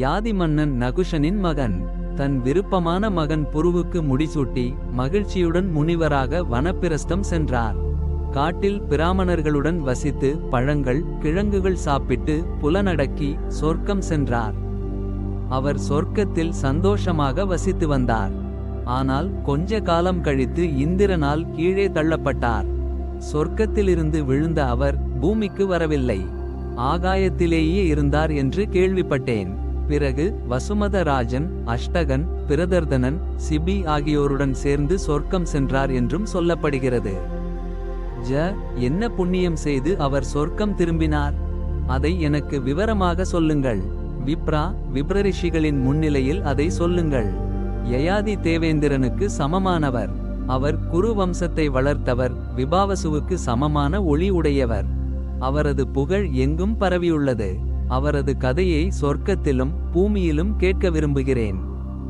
யாதி மன்னன் நகுஷனின் மகன். தன் விருப்பமான மகன் புருவுக்கு முடிசூட்டி மகிழ்ச்சியுடன் முனிவராக வனப்பிரஸ்தம் சென்றார். காட்டில் பிராமணர்களுடன் வசித்து பழங்கள் கிழங்குகள் சாப்பிட்டு புலனடக்கி சொர்க்கம் சென்றார். அவர் சொர்க்கத்தில் சந்தோஷமாக வசித்து வந்தார். ஆனால் கொஞ்ச காலம் கழித்து இந்திரனால் கீழே தள்ளப்பட்டார். சொர்க்கத்திலிருந்து விழுந்த அவர் பூமிக்கு வரவில்லை. ஆகாயத்திலேயே இருந்தார் என்று கேள்விப்பட்டேன். பிறகு வசுமதராஜன் அஷ்டகன் பிரதர்தனன் சிபி ஆகியோருடன் சேர்ந்து சொர்க்கம் சென்றார் என்றும் சொல்லப்படுகிறது. ஜ என்ன புண்ணியம் செய்து அவர் சொர்க்கம் திரும்பினார்? அதை எனக்கு விவரமாக சொல்லுங்கள். விப்ரா விப்ரரிஷிகளின் முன்னிலையில் அதை சொல்லுங்கள். யயாதி தேவேந்திரனுக்கு சமமானவர். அவர் குரு வம்சத்தை வளர்த்தவர். விபாவசுவுக்கு சமமான ஒளி உடையவர். அவரது புகழ் எங்கும் பரவியுள்ளது. அவரது கதையை சொர்க்கத்திலும் பூமியிலும் கேட்க விரும்புகிறேன்.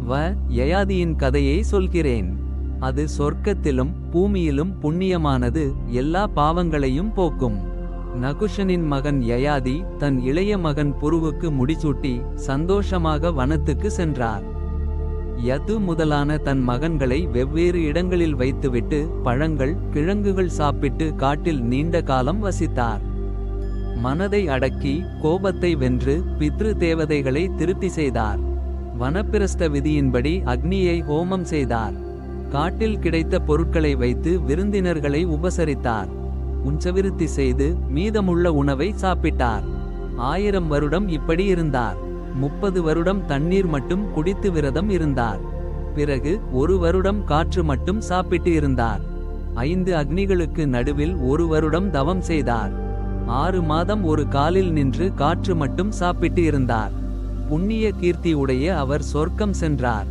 வ. யயாதியின் கதையை சொல்கிறேன். அது சொர்க்கத்திலும் பூமியிலும் புண்ணியமானது எல்லா பாவங்களையும் போக்கும். நகுஷனின் மகன் யயாதி தன் இளைய மகன் புருவுக்கு முடிசூட்டி சந்தோஷமாக வனத்துக்கு சென்றார். யது முதலான தன் மகன்களை வெவ்வேறு இடங்களில் வைத்துவிட்டு பழங்கள் கிழங்குகள் சாப்பிட்டு காட்டில் நீண்ட காலம் வசித்தார். மனதை அடக்கி கோபத்தை வென்று பித்ரு தேவதைகளை திருப்தி செய்தார். வனப்பிரஸ்த விதியின்படி அக்னியை ஹோமம் செய்தார். காட்டில் கிடைத்த பொருட்களை வைத்து விருந்தினர்களை உபசரித்தார். உஞ்சவிருத்தி செய்து மீதமுள்ள உணவை சாப்பிட்டார். ஆயிரம் வருடம் இப்படி இருந்தார். முப்பது வருடம் தண்ணீர் மட்டும் குடித்து விரதம் இருந்தார். பிறகு ஒரு வருடம் காற்று மட்டும் சாப்பிட்டு இருந்தார். ஐந்து அக்னிகளுக்கு நடுவில் ஒரு வருடம் தவம் செய்தார். ஆறு மாதம் ஒரு காலில் நின்று காற்று மட்டும் சாப்பிட்டு இருந்தார். புண்ணிய கீர்த்தி உடைய அவர் சொர்க்கம் சென்றார்.